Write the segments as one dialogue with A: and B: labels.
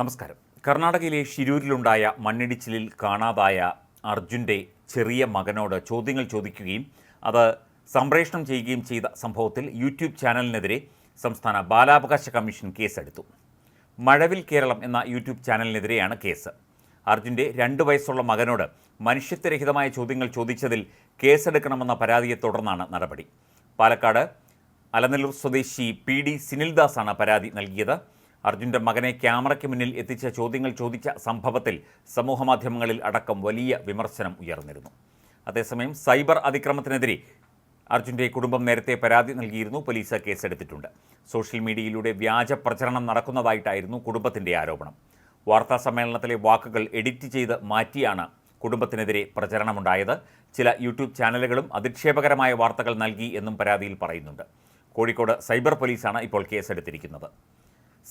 A: നമസ്കാരം. കർണാടകയിലെ ഷിരൂരിലുണ്ടായ മണ്ണിടിച്ചിലിൽ കാണാതായ അർജുന്റെ ചെറിയ മകനോട് ചോദ്യങ്ങൾ ചോദിക്കുകയും അത് സംപ്രേഷണം ചെയ്യുകയും ചെയ്ത സംഭവത്തിൽ യൂട്യൂബ് ചാനലിനെതിരെ സംസ്ഥാന ബാലാവകാശ കമ്മീഷൻ കേസെടുത്തു. മഴവിൽ കേരളം എന്ന യൂട്യൂബ് ചാനലിനെതിരെയാണ് കേസ്. അർജുന്റെ രണ്ട് വയസ്സുള്ള മകനോട് മനുഷ്യത്വരഹിതമായ ചോദ്യങ്ങൾ ചോദിച്ചതിൽ കേസെടുക്കണമെന്ന പരാതിയെ തുടർന്നാണ് നടപടി. പാലക്കാട് അലനല്ലൂർ സ്വദേശി പി ഡി സിനിൽദാസാണ് പരാതി നൽകിയത്. അർജുന്റെ മകനെ ക്യാമറയ്ക്ക് മുന്നിൽ എത്തിച്ച ചോദ്യങ്ങൾ ചോദിച്ച സംഭവത്തിൽ സമൂഹമാധ്യമങ്ങളിൽ അടക്കം വലിയ വിമർശനം ഉയർന്നിരുന്നു. അതേസമയം സൈബർ അതിക്രമത്തിനെതിരെ അർജുന്റെ കുടുംബം നേരത്തെ പരാതി നൽകിയിരുന്നു പോലീസ് കേസെടുത്തിട്ടുണ്ട്. സോഷ്യൽ മീഡിയയിലൂടെ വ്യാജ പ്രചരണം നടക്കുന്നതായിട്ടായിരുന്നു കുടുംബത്തിന്റെ ആരോപണം. വാർത്താ സമ്മേളനത്തിലെ വാക്കുകൾ എഡിറ്റ് ചെയ്ത് മാറ്റിയാണ് കുടുംബത്തിനെതിരെ പ്രചരണമുണ്ടായത്. ചില യൂട്യൂബ് ചാനലുകളും അധിക്ഷേപകരമായ വാർത്തകൾ നൽകി എന്നും പരാതിയിൽ പറയുന്നുണ്ട്. കോഴിക്കോട് സൈബർ പോലീസാണ് ഇപ്പോൾ കേസെടുത്തിരിക്കുന്നത്.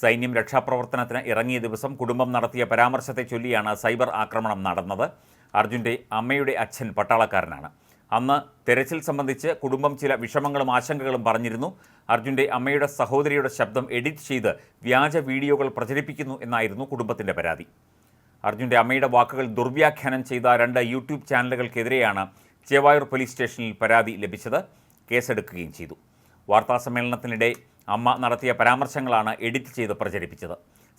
A: സൈന്യം രക്ഷാപ്രവർത്തനത്തിന് ഇറങ്ങിയ ദിവസം കുടുംബം നടത്തിയ പരാമർശത്തെ ചൊല്ലിയാണ് സൈബർ ആക്രമണം നടന്നത്. അർജുന്റെ അമ്മയുടെ അച്ഛൻ പട്ടാളക്കാരനാണ്. അന്ന് തെരച്ചിൽ സംബന്ധിച്ച് കുടുംബം ചില വിഷമങ്ങളും ആശങ്കകളും പറഞ്ഞിരുന്നു. അർജുന്റെ അമ്മയുടെ സഹോദരിയുടെ ശബ്ദം എഡിറ്റ് ചെയ്ത് വ്യാജ വീഡിയോകൾ പ്രചരിപ്പിക്കുന്നു എന്നായിരുന്നു കുടുംബത്തിന്റെ പരാതി. അർജുന്റെ അമ്മയുടെ വാക്കുകൾ ദുർവ്യാഖ്യാനം ചെയ്ത രണ്ട് യൂട്യൂബ് ചാനലുകൾക്കെതിരെയാണ് ചേവായൂർ പോലീസ് സ്റ്റേഷനിൽ പരാതി ലഭിച്ചത്. കേസെടുക്കുകയും ചെയ്തു. വാർത്താസമ്മേളനത്തിനിടെ അമ്മ നടത്തിയ പരാമർശങ്ങളാണ് എഡിറ്റ് ചെയ്ത് പ്രചരിപ്പിച്ചത്.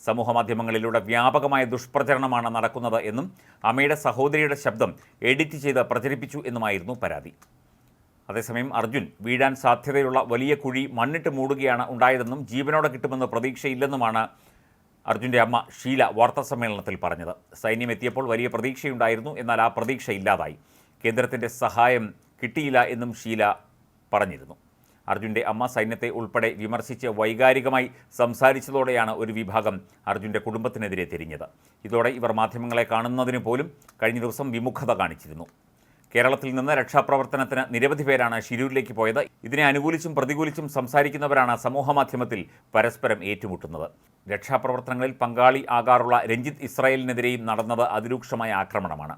A: സമൂഹമാധ്യമങ്ങളിലൂടെ വ്യാപകമായ ദുഷ്പ്രചരണമാണ് നടക്കുന്നത് എന്നും അമ്മയുടെ സഹോദരിയുടെ ശബ്ദം എഡിറ്റ് ചെയ്ത് പ്രചരിപ്പിച്ചു എന്നുമായിരുന്നു പരാതി. അതേസമയം അർജുൻ വീഴാൻ സാധ്യതയുള്ള വലിയ കുഴി മണ്ണിട്ട് മൂടുകയാണ് ഉണ്ടായതെന്നും ജീവനോടെ കിട്ടുമെന്ന് പ്രതീക്ഷയില്ലെന്നുമാണ് അർജുന്റെ അമ്മ ഷീല വാർത്താസമ്മേളനത്തിൽ പറഞ്ഞത്. സൈന്യം എത്തിയപ്പോൾ വലിയ പ്രതീക്ഷയുണ്ടായിരുന്നു എന്നാൽ ആ പ്രതീക്ഷ ഇല്ലാതായി. കേന്ദ്രത്തിന്റെ സഹായം കിട്ടിയില്ല എന്നും ഷീല പറഞ്ഞിരുന്നു. അർജുന്റെ അമ്മ സൈന്യത്തെ ഉൾപ്പെടെ വിമർശിച്ച് വൈകാരികമായി സംസാരിച്ചതോടെയാണ് ഒരു വിഭാഗം അർജുന്റെ കുടുംബത്തിനെതിരെ തിരിഞ്ഞത്. ഇതോടെ ഇവർ മാധ്യമങ്ങളെ കാണുന്നതിന് പോലും കഴിഞ്ഞ ദിവസം വിമുഖത കാണിച്ചിരുന്നു. കേരളത്തിൽ നിന്ന് രക്ഷാപ്രവർത്തനത്തിന് നിരവധി പേരാണ് ഷിരൂരിലേക്ക് പോയത്. ഇതിനെ അനുകൂലിച്ചും പ്രതികൂലിച്ചും സംസാരിക്കുന്നവരാണ് സമൂഹമാധ്യമത്തിൽ പരസ്പരം ഏറ്റുമുട്ടുന്നത്. രക്ഷാപ്രവർത്തനങ്ങളിൽ പങ്കാളി ആകാറുള്ള രഞ്ജിത്ത് ഇസ്രായേലിനെതിരെയും നടന്നത് അതിരൂക്ഷമായ ആക്രമണമാണ്.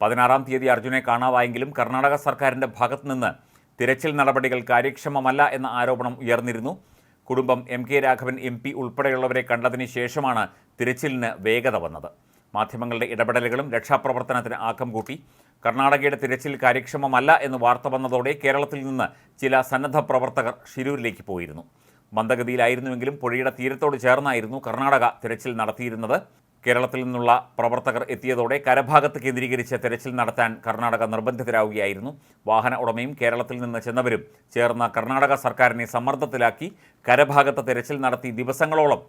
A: പതിനാറാം തീയതി അർജുനെ കാണാതായെങ്കിലും കർണാടക സർക്കാരിന്റെ ഭാഗത്തുനിന്ന് തിരച്ചിൽ നടപടികൾ കാര്യക്ഷമമല്ല എന്ന ആരോപണം ഉയർന്നിരുന്നു. കുടുംബം M K Raghavan M P ഉൾപ്പെടെയുള്ളവരെ കണ്ടതിന് ശേഷമാണ് തിരച്ചിലിന് വേഗത വന്നത്. മാധ്യമങ്ങളുടെ ഇടപെടലുകളും രക്ഷാപ്രവർത്തനത്തിന് ആക്കം കൂട്ടി. കർണാടകയുടെ തിരച്ചിൽ കാര്യക്ഷമമല്ല എന്ന് വാർത്ത വന്നതോടെ കേരളത്തിൽ നിന്ന് ചില സന്നദ്ധ പ്രവർത്തകർ ഷിരൂരിലേക്ക് പോയിരുന്നു. മന്ദഗതിയിലായിരുന്നുവെങ്കിലും പുഴയുടെ തീരത്തോട് ചേർന്നായിരുന്നു കർണാടക തിരച്ചിൽ നടത്തിയിരുന്നത്. കേരളത്തിൽ നിന്നുള്ള പ്രവർത്തകർ എത്തിയതോടെ കരഭാഗത്ത് കേന്ദ്രീകരിച്ച് തെരച്ചിൽ നടത്താൻ കർണാടക നിർബന്ധിതരാവുകയായിരുന്നു. വാഹന ഉടമയും കേരളത്തിൽ നിന്ന് ചെന്നവരും ചേർന്ന കർണാടക സർക്കാരിനെ സമ്മർദ്ദത്തിലാക്കി കരഭാഗത്ത് തെരച്ചിൽ നടത്തി ദിവസങ്ങളോളം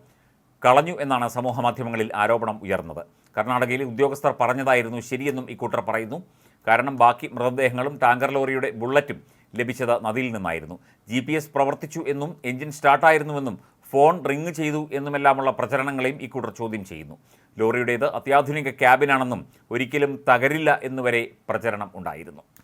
A: കളഞ്ഞു എന്നാണ് സമൂഹമാധ്യമങ്ങളിൽ ആരോപണം ഉയർന്നത്. കർണാടകയിലെ ഉദ്യോഗസ്ഥർ പറഞ്ഞതായിരുന്നു ശരിയെന്നും ഇക്കൂട്ടർ പറയുന്നു. കാരണം ബാക്കി മൃതദേഹങ്ങളും ടാങ്കർ ലോറിയുടെ ബുള്ളറ്റും ലഭിച്ചത് നദിയിൽ നിന്നായിരുന്നു. ജി പ്രവർത്തിച്ചു എന്നും എഞ്ചിൻ സ്റ്റാർട്ടായിരുന്നുവെന്നും ഫോൺ റിങ് ചെയ്തു എന്നുമെല്ലാമുള്ള പ്രചരണങ്ങളെയും ഇക്കൂട്ടർ ചോദ്യം ചെയ്യുന്നു. ലോറിയുടേത് അത്യാധുനിക ക്യാബിനാണെന്നും ഒരിക്കലും തകരില്ല എന്നുവരെ പ്രചരണം ഉണ്ടായിരുന്നു.